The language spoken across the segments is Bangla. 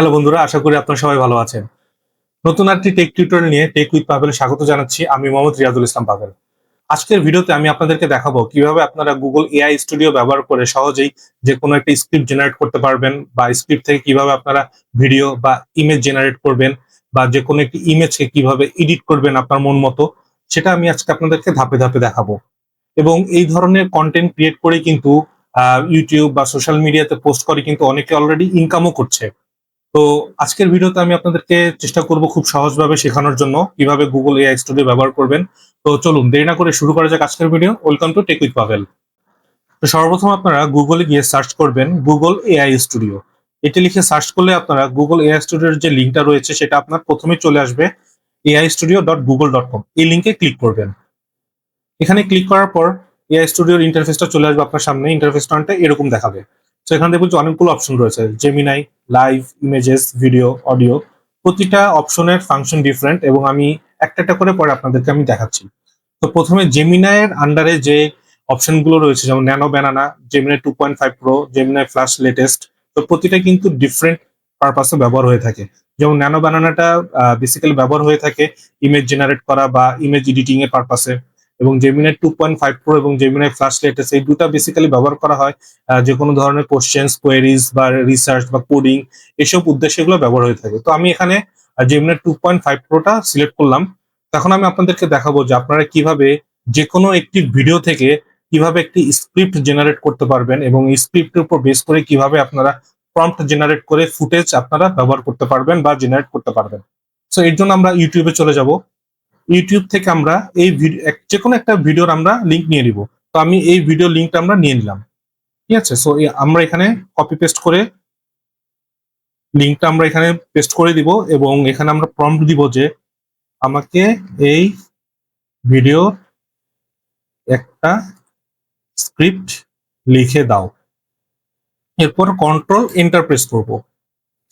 হ্যালো বন্ধুরা, আশা করি আপনারা সবাই ভালো আছেন। নতুন একটি টেক টিউটোরিয়াল নিয়ে টেক উইথ পাভেল স্বাগত জানাচ্ছি। আমি মোহাম্মদ রিয়াজুল ইসলাম পাভেল। আজকের ভিডিওতে আমি আপনাদেরকে দেখাবো কীভাবে আপনারা গুগল এআই স্টুডিও ব্যবহার করে সহজেই যে কোনো একটা স্ক্রিপ্ট জেনারেট করতে পারবেন বা স্ক্রিপ্ট থেকে কীভাবে আপনারা ভিডিও বা ইমেজ জেনারেট করবেন বা যে কোনো একটি ইমেজকে কীভাবে এডিট করবেন আপনার মন মতো, সেটা আমি আজকে আপনাদেরকে ধাপে ধাপে দেখাবো। এবং এই ধরনের কন্টেন্ট ক্রিয়েট করে কিন্তু ইউটিউব বা সোশ্যাল মিডিয়াতে পোস্ট করে কিন্তু অনেকে অলরেডি ইনকামও করছে। তো আজকের ভিডিওতে আমি আপনাদেরকে চেষ্টা করব খুব সহজভাবে শেখানোর জন্য কীভাবে গুগল এআই স্টুডিও ব্যবহার করবেন। তো চলুন, দেরি না করে শুরু করা যাক আজকের video. Welcome to tech with Pavel তো সর্বপ্রথম আপনারা গুগলে গিয়ে সার্চ করবেন গুগল এআই স্টুডিও এটি লিখে সার্চ করলে আপনারা গুগল এআই স্টুডিওর যে লিঙ্কটা রয়েছে সেটা আপনার প্রথমে চলে আসবে AI studio dot Google dot com এই লিঙ্কে ক্লিক করবেন। এখানে ক্লিক করার পর এআই স্টুডিওর ইন্টারফেসটা চলে আসবে আপনার সামনে। ইন্টারফেসটা এরকম দেখাবে। তো এখানে দেখবেন যে অনেকগুলো অপশন রয়েছে। Gemini live images video audio প্রতিটা অপশনের ফাংশন ডিফারেন্ট এবং আমি একটা একটা করে পরে আপনাদেরকে আমি দেখাচ্ছি। তো প্রথমে জেমিনাইয়ের আন্ডারে যে অপশনগুলো রয়েছে, যেমন nano banana Gemini two point five pro Gemini flash latest তো প্রতিটা কিন্তু ডিফারেন্ট পারপাসে ব্যবহার হয়ে থাকে। যেমন ন্যানো ব্যানানাটা বেসিক্যালি ব্যবহার হয়ে থাকে ইমেজ জেনারেট করা বা ইমেজ এডিটিং এর পারপাসে এবং Gemini two point five pro এবং জেমিনাই ফ্লাশ লেটেস্ট এই দুটা বেসিক্যালি ব্যবহার করা হয় যে কোনো ধরনের কোশ্চেন্স কোয়েরিজ বা রিসার্চ বা কোডিং এসব উদ্দেশ্যে এগুলো ব্যবহার হয়ে থাকে। তো আমি এখানে জেমিনাই টু পয়েন্ট ফাইভ প্রোটা সিলেক্ট করলাম। তখন আমি আপনাদেরকে দেখাবো যে আপনারা কীভাবে যে কোনো একটি ভিডিও থেকে কীভাবে একটি স্ক্রিপ্ট জেনারেট করতে পারবেন এবং স্ক্রিপ্টের উপর বেস করে কীভাবে আপনারা প্রম্পট জেনারেট করে ফুটেজ আপনারা ব্যবহার করতে পারবেন বা জেনারেট করতে পারবেন। সো এর জন্য আমরা ইউটিউবে চলে যাব। ইউটিউব থেকে আমরা এই যে কোনো একটা ভিডিওর আমরা লিঙ্ক নিয়ে নিব। তো আমি এই ভিডিও লিঙ্কটা আমরা নিয়ে নিলাম। ঠিক আছে? সো আমরা এখানে কপি পেস্ট করে লিঙ্কটা আমরা এখানে পেস্ট করে দিব এবং এখানে আমরা প্রম্পট দিব যে আমাকে এই ভিডিও একটা স্ক্রিপ্ট লিখে দাও। এরপর কন্ট্রোল এন্টার প্রেস করব।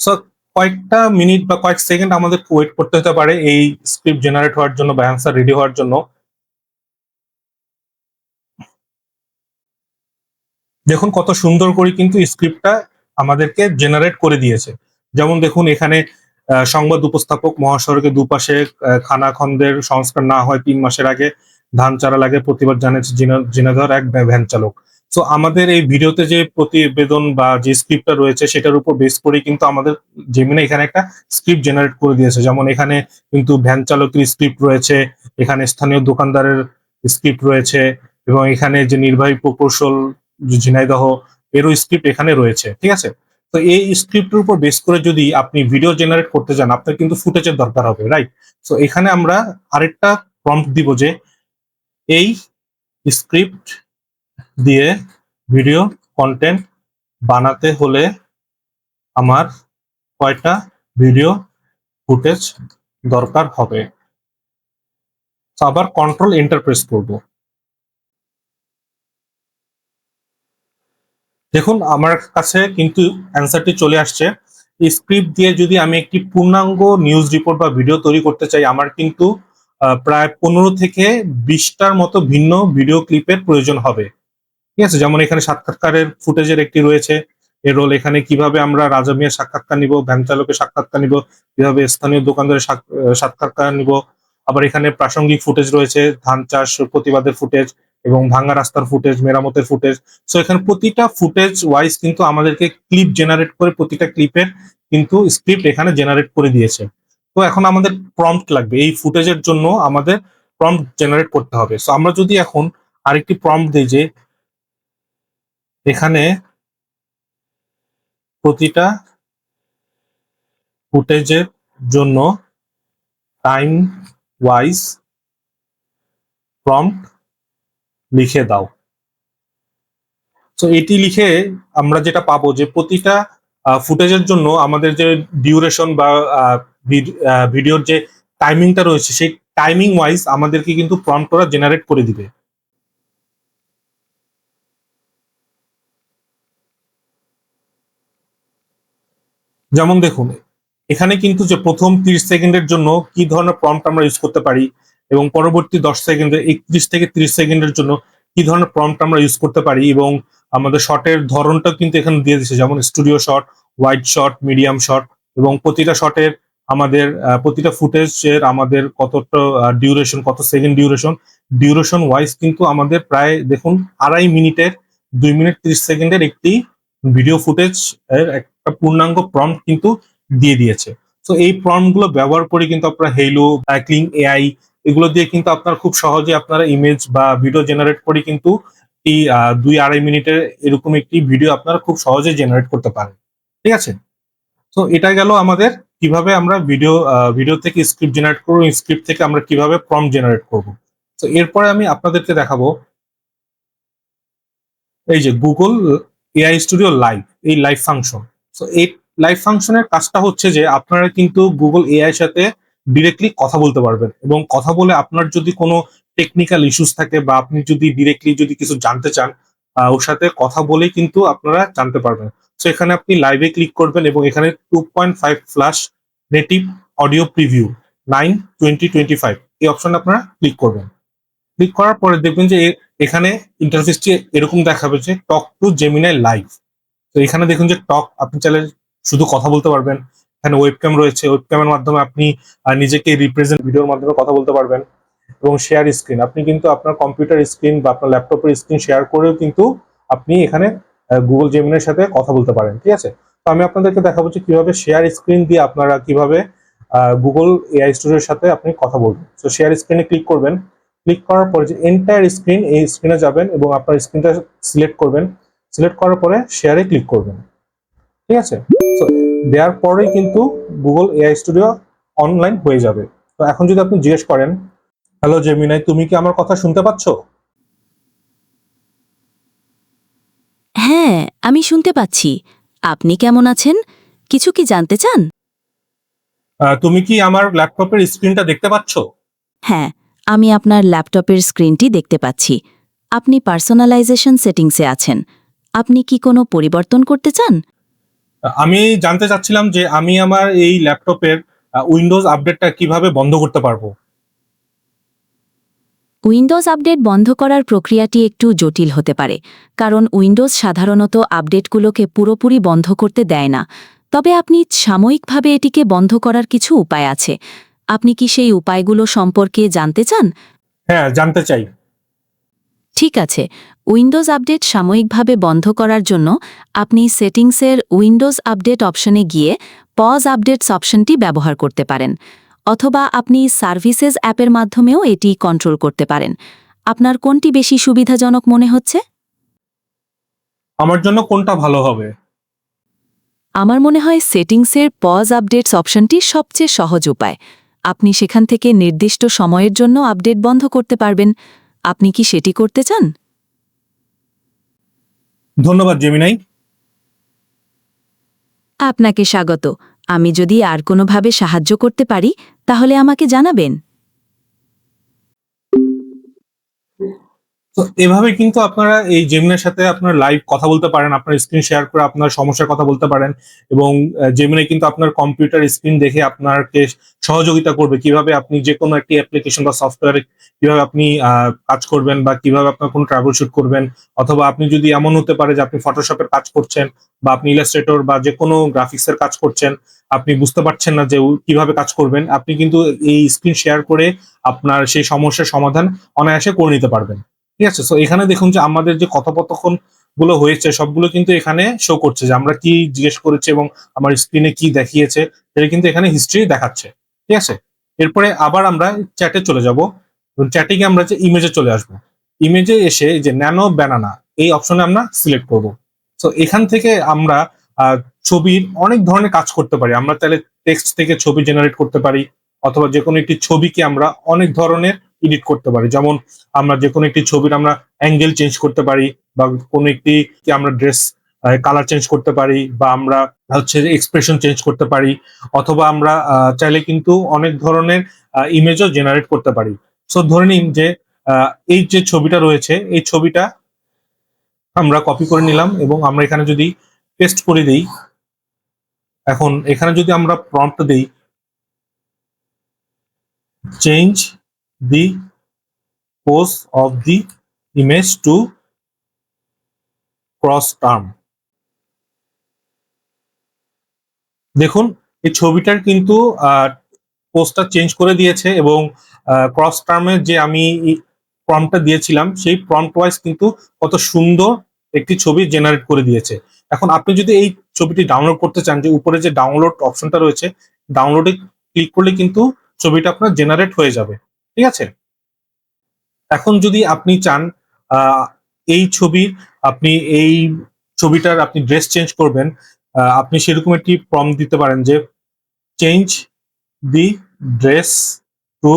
সো কয়েকটা মিনিট বা কয়েক সেকেন্ড আমাদের ওয়েট করতে হতে পারে এই স্ক্রিপ্ট জেনারেট হওয়ার জন্য বা অ্যান্সার রেডি হওয়ার জন্য। দেখুন কত সুন্দর করে কিন্তু স্ক্রিপ্টটা আমাদেরকে জেনারেট করে দিয়েছে। যেমন দেখুন এখানে সংবাদ উপস্থাপক মহাসড়কের দুপাশে খানাখন্দের সংস্কার না হয় তিন মাসের আগে ধান চারা লাগে প্রতিবাদ জানিয়েছে জিনা- জিনাধর এক ভ্যান চালক। তো আমাদের এই ভিডিওতে যে প্রতিবেদন বা যে স্ক্রিপ্টটা রয়েছে, সেটার উপর বেস করে কিন্তু আমাদের জেমিনা এখানে একটা স্ক্রিপ্ট জেনারেট করে দিয়েছে। যেমন এখানে কিন্তু ভ্যান চালকের স্ক্রিপ্ট রয়েছে, এখানে স্থানীয় দোকানদারের স্ক্রিপ্ট রয়েছে, এবং এখানে যে নির্বাহী প্রকৌশল ঝিনাইদহ, এরও স্ক্রিপ্ট এখানে রয়েছে, ঠিক আছে? তো এই স্ক্রিপ্টের উপর বেস করে যদি আপনি ভিডিও জেনারেট করতে চান, আপনার কিন্তু ফুটেজের দরকার হবে রাইট তো এখানে আমরা আরেকটা প্রম্পট দিব যে, এই স্ক্রিপ্ট দিয়ে ভিডিও কন্টেন্ট বানাতে হলে আমার কয়টা ভিডিও ফুটেজ দরকার হবে? আবার কন্ট্রোল ইন্টারপ্রেস করব। দেখুন, আমার কাছে কিন্তু অ্যান্সারটি চলে আসছে। স্ক্রিপ্ট দিয়ে যদি আমি একটি পূর্ণাঙ্গ নিউজ রিপোর্ট বা ভিডিও তৈরি করতে চাই, আমার কিন্তু প্রায় পনেরো থেকে বিশটার মতো ভিন্ন ভিডিও ক্লিপের প্রয়োজন হবে। ঠিক আছে? যেমন এখানে সাক্ষাৎকারের ফুটেজের একটি রয়েছে। এর রোল এখানে কীভাবে আমরা রাজা মিয়ার সাক্ষাৎকার নিব ভ্যান চালকের সাক্ষাৎকার নিব, কীভাবে স্থানীয় দোকানদারের সাক- সাক্ষাৎকার নিব। আবার এখানে প্রাসঙ্গিক ফুটেজ রয়েছে, ধান চাষ, প্রতিবাদের ফুটেজ এবং ভাঙ্গা রাস্তার ফুটেজ, মেরামতের ফুটেজ। সো এখানে প্রতিটা ফুটেজ ওয়াইজ কিন্তু আমাদেরকে ক্লিপ জেনারেট করে প্রতিটা ক্লিপের কিন্তু স্ক্রিপ্ট এখানে জেনারেট করে দিয়েছে। তো এখন আমাদের প্রম্পট লাগবে। এই ফুটেজের জন্য আমাদের প্রম্পট জেনারেট করতে হবে। সো আমরা যদি এখন আরেকটি প্রম্পট দিই যে এখানে প্রতিটা ফুটেজের জন্য টাইম ওয়াইজ প্রম্পট লিখে দাও। তো এটি লিখে আমরা যেটা পাবো যে প্রতিটা ফুটেজের জন্য আমাদের যে ডিউরেশন বা ভিডিওর যে টাইমিংটা রয়েছে, সেই টাইমিং ওয়াইজ আমাদেরকে কিন্তু প্রম্পট ওরা জেনারেট করে দিবে। যেমন দেখুন, এখানে কিন্তু যে প্রথম তিরিশ সেকেন্ডের জন্য কি ধরনের প্রম্পট আমরা ইউজ করতে পারি এবং পরবর্তী দশ সেকেন্ডে, একত্রিশ থেকে তিরিশ সেকেন্ডের জন্য কি ধরনের প্রম্পট আমরা ইউজ করতে পারি এবং আমাদের শটের ধরনটা কিন্তু এখানে দিয়ে দিচ্ছে যেমন studio shot wide shot medium shot এবং প্রতিটা শটের আমাদের প্রতিটা ফুটেজের আমাদের কতটা ডিউরেশন কত সেকেন্ড ডিউরেশন ডিউরেশন ওয়াইজ কিন্তু আমাদের প্রায় দেখুন আড়াই মিনিটের, দুই মিনিট ত্রিশ সেকেন্ডের একটি ভিডিও ফুটেজ এর একটা পূর্ণাঙ্গ প্রম্পট কিন্তু দিয়ে দিয়েছে। তো এই প্রম্পটগুলো ব্যবহার করে কিন্তু আপনারা হেলো ক্লিং এআই এগুলো দিয়ে কিন্তু আপনারা খুব সহজে আপনারা ইমেজ বা ভিডিও জেনারেট করে কিন্তু এই দুই আড়াই মিনিটের এরকম একটি ভিডিও আপনারা খুব সহজে জেনারেট করতে পারেন। ঠিক আছে? তো এটা গেল আমাদের কীভাবে আমরা ভিডিও ভিডিও থেকে স্ক্রিপ্ট জেনারেট করব স্ক্রিপ্ট থেকে আমরা কীভাবে প্রম জেনারেট করব। তো এরপরে আমি আপনাদেরকে দেখাবো। এই যে গুগল এআই স্টুডিও লাইভ এই লাইভ ফাংশন তো এই লাইভ ফাংশনের কাজটা হচ্ছে যে, আপনারা কিন্তু গুগল এআই সাথে ডিরেক্টলি কথা বলতে পারবেন এবং কথা বলে আপনার যদি কোনো টেকনিক্যাল ইস্যুস থাকে বা আপনি যদি ডিরেক্টলি যদি কিছু জানতে চান ওর সাথে কথা বলেই কিন্তু আপনারা জানতে পারবেন। তো এখানে আপনি লাইভে ক্লিক করবেন এবং এখানে two point five flash native audio preview nine twenty twenty five এই অপশন আপনারা ক্লিক করবেন। ক্লিক করার পরে দেখবেন যে এখানে ইন্টারফেসটি এরকম দেখাবে যে টক টু জেমিনাই লাইভ তো এখানে দেখুন যে টক আপনি চাইলে শুধু কথা বলতে পারবেন। এখানে ওয়েবক্যাম রয়েছে। ওয়েবক্যামের মাধ্যমে আপনি নিজেকে রিপ্রেজেন্ট ভিডিওর মাধ্যমে কথা বলতে পারবেন এবং শেয়ার স্ক্রিন আপনি কিন্তু আপনার কম্পিউটার স্ক্রিন বা আপনার ল্যাপটপের স্ক্রিন শেয়ার করেও কিন্তু আপনি এখানে গুগল জেমিনের সাথে কথা বলতে পারেন। ঠিক আছে? তো আমি আপনাদেরকে দেখাবো যে কীভাবে শেয়ার স্ক্রিন দিয়ে আপনারা কীভাবে গুগল এআই স্টুডিওর সাথে আপনি কথা বলবেন। তো শেয়ার স্ক্রিনে ক্লিক করবেন। ক্লিক করার পরে যে এন্টায়ার স্ক্রিন এই স্ক্রিনে যাবেন এবং আপনার স্ক্রিনটা সিলেক্ট করবেন। সিলেক্ট করার পরে শেয়ারে ক্লিক করবেন। ঠিক আছে? তো দেওয়ার পরেই কিন্তু গুগল এআই স্টুডিও অনলাইন হয়ে যাবে। তো এখন যদি আপনি জিজ্ঞেস করেন হ্যালো জেমিনাই তুমি কি আমার কথা শুনতে পাচ্ছ? হ্যাঁ আমি শুনতে পাচ্ছি। আপনি কেমন আছেন? কিছু কি জানতে চান? তুমি কি আমার ল্যাপটপের স্ক্রিনটা দেখতে পাচ্ছ? হ্যাঁ আমি আপনার ল্যাপটপের স্ক্রিনটি দেখতে পাচ্ছি। আপনি পার্সোনালাইজেশন সেটিংসে আছেন। আপনি কি কোনো পরিবর্তন করতে চান? আমি জানতে চাচ্ছিলাম যে আমি আমার এই ল্যাপটপের উইন্ডোজ আপডেটটা কীভাবে বন্ধ করতে পারব? উইন্ডোজ আপডেট বন্ধ করার প্রক্রিয়াটি একটু জটিল হতে পারে কারণ উইন্ডোজ সাধারণত আপডেটগুলোকে পুরোপুরি বন্ধ করতে দেয় না। তবে আপনি সাময়িকভাবে এটিকে বন্ধ করার কিছু উপায় আছে। আপনি কি সেই উপায়গুলো সম্পর্কে জানতে চান? হ্যাঁ জানতে চাই। ঠিক আছে। উইন্ডোজ আপডেট সাময়িকভাবে বন্ধ করার জন্য আপনি সেটিংসের উইন্ডোজ আপডেট অপশনে গিয়ে পজ আপডেটস অপশনটি ব্যবহার করতে পারেন অথবা আপনি সার্ভিসেস অ্যাপের মাধ্যমেও এটি কন্ট্রোল করতে পারেন। আপনার কোনটি বেশি সুবিধাজনক মনে হচ্ছে? আমার জন্য কোনটা ভালো হবে? আমার মনে হয় সেটিংসের পজ আপডেটস অপশনটি সবচেয়ে সহজ উপায়। আপনি সেখান থেকে নির্দিষ্ট সময়ের জন্য আপডেট বন্ধ করতে পারবেন। আপনি কি সেটি করতে চান? ধন্যবাদ জেমিনাই। আপনাকে স্বাগত। আমি যদি আর কোনোভাবে সাহায্য করতে পারি তাহলে আমাকে জানাবেন। তো এভাবে কিন্তু আপনারা এই জেমিনের সাথে আপনার লাইভ কথা বলতে পারেন, আপনার স্ক্রিন শেয়ার করে আপনার সমস্যার কথা বলতে পারেন এবং জেমিনে কিন্তু আপনার কম্পিউটার স্ক্রিন দেখে আপনাকে সহযোগিতা করবে কীভাবে আপনি যে কোনো একটি অ্যাপ্লিকেশন বা সফটওয়্যার কীভাবে আপনি কাজ করবেন বা কীভাবে আপনার কোনো ট্রাভেল শুট করবেন অথবা আপনি যদি এমন হতে পারে যে আপনি ফটোশপের কাজ করছেন বা আপনি ইলাস্ট্রেটর বা যে কোনো গ্রাফিক্সের কাজ করছেন, আপনি বুঝতে পারছেন না যে কীভাবে কাজ করবেন, আপনি কিন্তু এই স্ক্রিন শেয়ার করে আপনার সেই সমস্যার সমাধান অনায়াসে করে নিতে পারবেন। ঠিক আছে? তো এখানে দেখুন যে আমাদের যে কথোপকথনগুলো হয়েছে, সবগুলো কিন্তু এখানে শো করছে যে আমরা কি জিজ্ঞেস করেছি এবং আমার স্ক্রিনে কি দেখিয়েছে, সেটা কিন্তু এখানে হিস্ট্রি দেখাচ্ছে। ঠিক আছে? এরপরে আবার আমরা চ্যাটে চলে যাব। চ্যাটে গিয়ে আমরা যে ইমেজে চলে আসব। ইমেজে এসে যে ন্যানো ব্যানানা এই অপশনে আমরা সিলেক্ট করব। তো এখান থেকে আমরা ছবির অনেক ধরনের কাজ করতে পারি। আমরা তাহলে টেক্সট থেকে ছবি জেনারেট করতে পারি, অথবা যে কোনো একটি ছবিকে আমরা অনেক ধরনের এডিট করতে পারি। যেমন আমরা যে কোনো একটি ছবির আমরা অ্যাঙ্গেল চেঞ্জ করতে পারি বা কোনো একটি আমরা ড্রেস কালার চেঞ্জ করতে পারি বা আমরা হচ্ছে এক্সপ্রেশন চেঞ্জ করতে পারি অথবা আমরা চাইলে কিন্তু অনেক ধরনের ইমেজও জেনারেট করতে পারি। সো ধরে নিন যে এই যে ছবিটা রয়েছে, এই ছবিটা আমরা কপি করে নিলাম এবং আমরা এখানে যদি পেস্ট করে দিই, এখন এখানে যদি আমরা প্রম্পট দিই change the pose of the image to cross term দেখুন, এই ছবিটার কিন্তু পোস্টটা চেঞ্জ করে দিয়েছে এবং ক্রস টার্মে যে আমি প্রম্পটটা দিয়েছিলাম, সেই প্রম্পট ওয়াইজ কিন্তু কত সুন্দর একটি ছবি জেনারেট করে দিয়েছে। এখন আপনি যদি এই ছবিটি ডাউনলোড করতে চান, যে উপরে যে ডাউনলোড অপশনটা রয়েছে ডাউনলোডে ক্লিক করলে কিন্তু ছবিটা আপনার জেনারেট হয়ে যাবে। ঠিক আছে? এখন যদি আপনি চান এই ছবির আপনি, এই ছবিটার আপনি ড্রেস চেঞ্জ করবেন আপনি সেরকম একটি প্রম দিতে পারেন যে change the dress to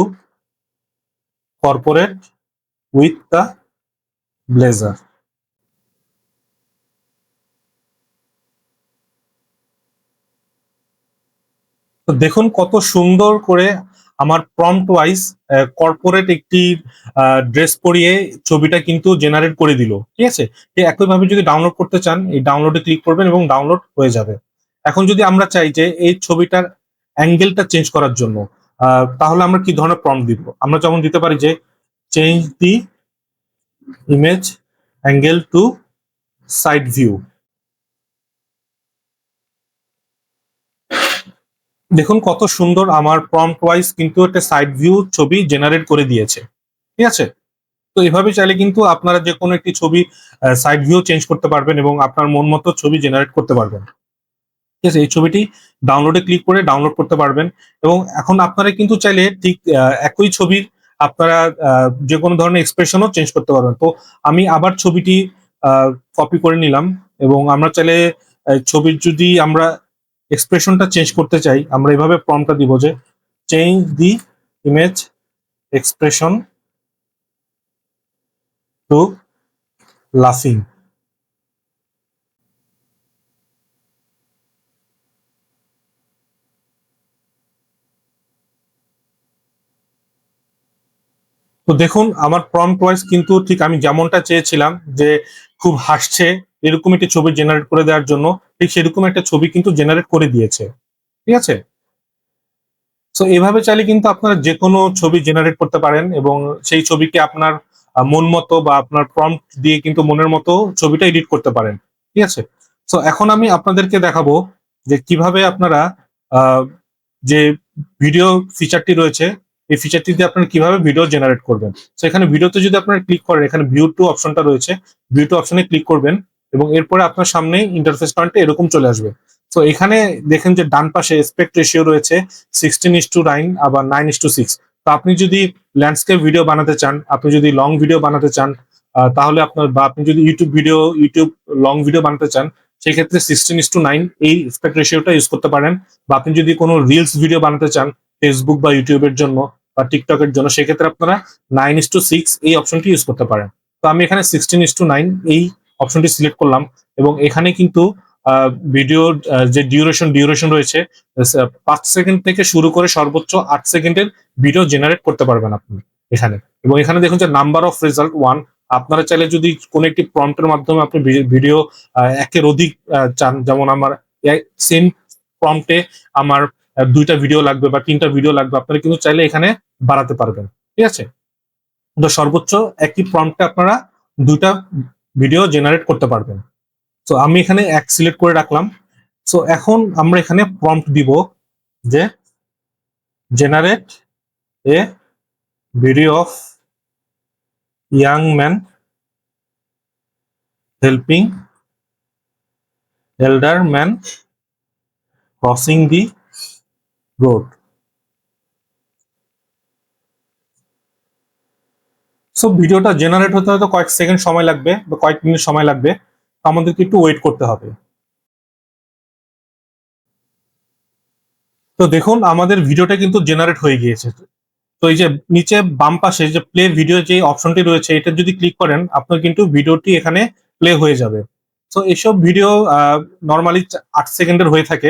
corporate with the blazer দেখুন কত সুন্দর করে আমার প্রম্পট ওয়াইজ কর্পোরেট একটি ড্রেস পরিয়ে ছবিটা কিন্তু জেনারেট করে দিল, ঠিক আছে? একইভাবে যদি ডাউনলোড করতে চান, এই ডাউনলোডে ক্লিক করবেন এবং ডাউনলোড হয়ে যাবে। এখন যদি আমরা চাই যে এই ছবিটার অ্যাঙ্গেলটা চেঞ্জ করার জন্য তাহলে আমরা কি ধরনের প্রম্পট দিব? আমরা যেমন দিতে পারি যে change the image angle to side view দেখুন কত সুন্দর আমার প্রম্পট ওয়াইজ কিন্তু একটা সাইড ভিউ ছবি জেনারেট করে দিয়েছে, ঠিক আছে? তো এভাবে চাইলে কিন্তু আপনারা যে কোনো একটি ছবি সাইড ভিউ চেঞ্জ করতে পারবেন এবং আপনার মন মতো ছবি জেনারেট করতে পারবেন। ঠিক আছে? এই ছবিটি ডাউনলোডে ক্লিক করে ডাউনলোড করতে পারবেন এবং এখন আপনারা কিন্তু চাইলে ঠিক একই ছবির আপনারা যে কোনো ধরনের এক্সপ্রেশনও চেঞ্জ করতে পারবেন। তো আমি আবার ছবিটি কপি করে নিলাম এবং আমরা চাইলে ছবির যদি আমরা এক্সপ্রেশনটা চেঞ্জ করতে চাই, আমরা এভাবে প্রমটা দিব যে change the image expression to লাফিং তো দেখুন, আমার প্রম্পট ওয়াইজ কিন্তু ঠিক আমি যেমনটা চেয়েছিলাম যে খুব হাসছে, এরকম একটি ছবি জেনারেট করে দেওয়ার জন্য, ঠিক সেরকম একটা ছবি কিন্তু জেনারেট করে দিয়েছে, ঠিক আছে? তো এভাবে চাইলে কিন্তু আপনারা যে কোনো ছবি জেনারেট করতে পারেন এবং সেই ছবিকে আপনার মন মতো বা আপনার প্রম্পট দিয়ে কিন্তু মনের মতো ছবিটা এডিট করতে পারেন, ঠিক আছে? তো এখন আমি আপনাদেরকে দেখাবো যে কীভাবে আপনারা যে ভিডিও ফিচারটি রয়েছে এই ফিচারটি দিয়ে আপনারা কীভাবে ভিডিও জেনারেট করবেন? তো এখানে ভিডিওতে যদি আপনারা ক্লিক করেন, এখানে ভিউ টু অপশনটা রয়েছে ভিউ টু অপশনে ক্লিক করবেন এবং এরপরে আপনার সামনে ইন্টারফেস পয়েন্টে এরকম চলে আসবে। তো এখানে দেখেন যে ডান পাশে এসপেক্ট রেশিও রয়েছে সিক্সটিন ইস টু নাইন আবার নাইন ইস টু সিক্স তো আপনি যদি ল্যান্ডস্কেপ ভিডিও বানাতে চান, আপনি যদি লং ভিডিও বানাতে চান তাহলে আপনার বা আপনি যদি YouTube video YouTube long video বানাতে চান, সেক্ষেত্রে সিক্সটিন ইস টু নাইন এই এসপেক্ট রেশিওটা ইউজ করতে পারেন। বা আপনি যদি কোনো রিলস ভিডিও বানাতে চান ফেসবুক বা ইউটিউবের জন্য বা টিকটকের জন্য, সেক্ষেত্রে আপনারা নাইন ইস টু সিক্স এই অপশনটি ইউজ করতে পারেন। তো আমি এখানে সিক্সটিন ইস টু নাইন এই অপশনটি সিলেক্ট করলাম এবং এখানে কিন্তু ভিডিওর যে ডিউরেশন ডিউরেশন রয়েছে পাঁচ সেকেন্ড থেকে শুরু করে সর্বোচ্চ আট সেকেন্ডের ভিডিও জেনারেট করতে পারবেন আপনি এখানে। এবং এখানে দেখুন যে নাম্বার অফ রেজাল্ট ওয়ান আপনারা চাইলে যদি কোনো একটি প্রম্পটের মাধ্যমে আপনি ভিডিও একের অধিক চান, যেমন আমার সেম প্রম্পটে আমার দুইটা ভিডিও লাগবে বা তিনটা ভিডিও লাগবে, আপনারা কিন্তু চাইলে এখানে বাড়াতে পারবেন। ঠিক আছে? তো সর্বোচ্চ একই প্রম্পটে আপনারা দুইটা ভিডিও জেনারেট করতে পারবেন। তো আমি এখানে এক সিলেক্ট করে রাখলাম। সো এখন আমরা এখানে প্রম্পট দিব যে generate a video of young man helping elder man crossing the road. So ভিডিওটা জেনারেট হতে হয়তো কয়েক সেকেন্ড সময় লাগবে বা কয়েক মিনিট সময় লাগবে। আমাদেরকে একটু ওয়েট করতে হবে। তো দেখুন, আমাদের ভিডিওটা কিন্তু জেনারেট হয়ে গিয়েছে। তো এই যে নিচে বাম পাশে যে প্লে ভিডিও যে অপশনটি রয়েছে, এটা যদি ক্লিক করেন, আপনার কিন্তু ভিডিওটি এখানে প্লে হয়ে যাবে। তো এসব ভিডিও নর্মালি আট সেকেন্ডের হয়ে থাকে।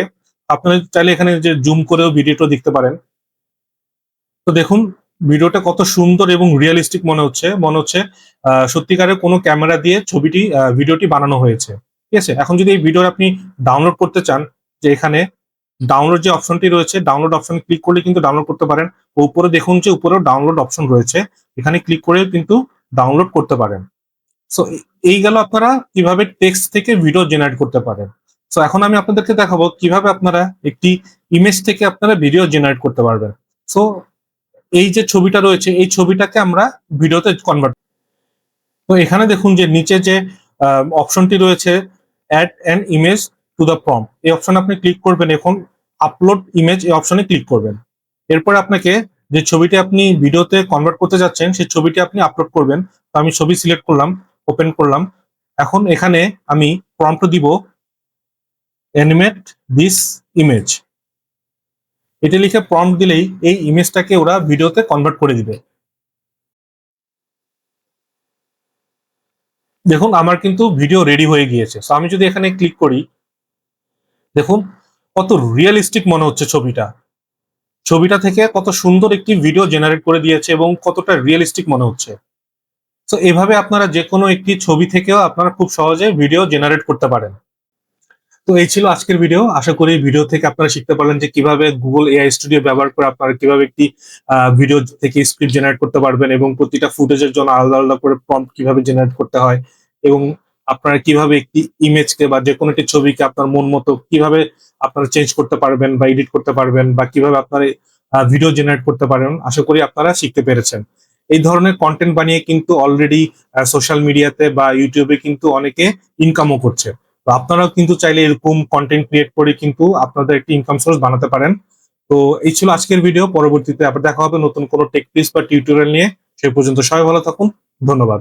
আপনারা চাইলে এখানে যে জুম করেও ভিডিওটা দেখতে পারেন। তো দেখুন ভিডিওটা কত সুন্দর এবং রিয়েলিস্টিক মনে হচ্ছে। মনে হচ্ছে সত্যিকারের কোনো ক্যামেরা দিয়ে ছবিটি ভিডিওটি বানানো হয়েছে। ঠিক আছে? এখন যদি এই ভিডিও আপনি ডাউনলোড করতে চান, যে এখানে ডাউনলোড যে অপশনটি রয়েছে ডাউনলোড অপশন ক্লিক করলে কিন্তু ডাউনলোড করতে পারেন। উপরে দেখুন যে উপরেও ডাউনলোড অপশন রয়েছে। এখানে ক্লিক করে কিন্তু ডাউনলোড করতে পারেন। সো এই গেল আপনারা কীভাবে টেক্সট থেকে ভিডিও জেনারেট করতে পারেন। তো এখন আমি আপনাদেরকে দেখাবো কীভাবে আপনারা একটি ইমেজ থেকে আপনারা ভিডিও জেনারেট করতে পারবেন। সো এই যে ছবিটা রয়েছে, এই ছবিটাকে আমরা ভিডিওতে কনভার্ট তো এখানে দেখুন যে নিচে যে অপশনটি রয়েছে add an image to the prompt এই অপশনে আপনি ক্লিক করবেন, এখন আপলোড ইমেজ এই অপশনে ক্লিক করবেন। এরপর আপনাকে যে ছবিটি আপনি ভিডিওতে কনভার্ট করতে যাচ্ছেন, সেই ছবিটি আপনি আপলোড করবেন। তো আমি ছবি সিলেক্ট করলাম ওপেন করলাম। এখন এখানে আমি প্রম্পট দিব অ্যানিমেট দিস ইমেজ এটা লিখে প্রম্পট দিলেই এই ইমেজটাকে ওরা ভিডিওতে কনভার্ট করে দিবে। দেখুন, আমার কিন্তু ভিডিও রেডি হয়ে গিয়েছে। সো আমি যদি এখানে ক্লিক করি, দেখুন, কত রিয়েলিস্টিক মনে হচ্ছে ছবিটা। ছবিটা থেকে কত সুন্দর একটি ভিডিও জেনারেট করে দিয়েছে এবং কতটা রিয়েলিস্টিক মনে হচ্ছে। তো এভাবে আপনারা যে কোনো একটি ছবি থেকেও আপনারা খুব সহজে ভিডিও জেনারেট করতে পারেন। তো এই ছিল আজকের ভিডিও আশা করি ভিডিও থেকে আপনারা শিখতে পারলেন যে কীভাবে গুগল এআই স্টুডিও ব্যবহার করে আপনারা কীভাবে একটি ভিডিও থেকে স্ক্রিপ্ট জেনারেট করতে পারবেন এবং প্রতিটা ফুটেজের জন্য আলাদা আলাদা করে প্রম্পট কীভাবে জেনারেট করতে হয় এবং আপনারা কীভাবে একটি ইমেজকে বা যে কোনো একটি ছবিকে আপনার মন মতো কীভাবে আপনারা চেঞ্জ করতে পারবেন বা এডিট করতে পারবেন বা কীভাবে আপনারা ভিডিও জেনারেট করতে পারেন, আশা করি আপনারা শিখতে পেরেছেন। এই ধরনের কন্টেন্ট বানিয়ে কিন্তু অলরেডি সোশ্যাল মিডিয়াতে বা ইউটিউবে কিন্তু অনেকে ইনকামও করছে। তো আপনারাও কিন্তু চাইলে এরকম কন্টেন্ট ক্রিয়েট করে কিন্তু আপনাদের একটি ইনকাম সোর্স বানাতে পারেন। তো এই ছিল আজকের ভিডিও পরবর্তীতে আবার দেখা হবে নতুন কোনো টেক টিপস বা টিউটোরিয়াল নিয়ে। সে পর্যন্ত সবাই ভালো থাকুন, ধন্যবাদ।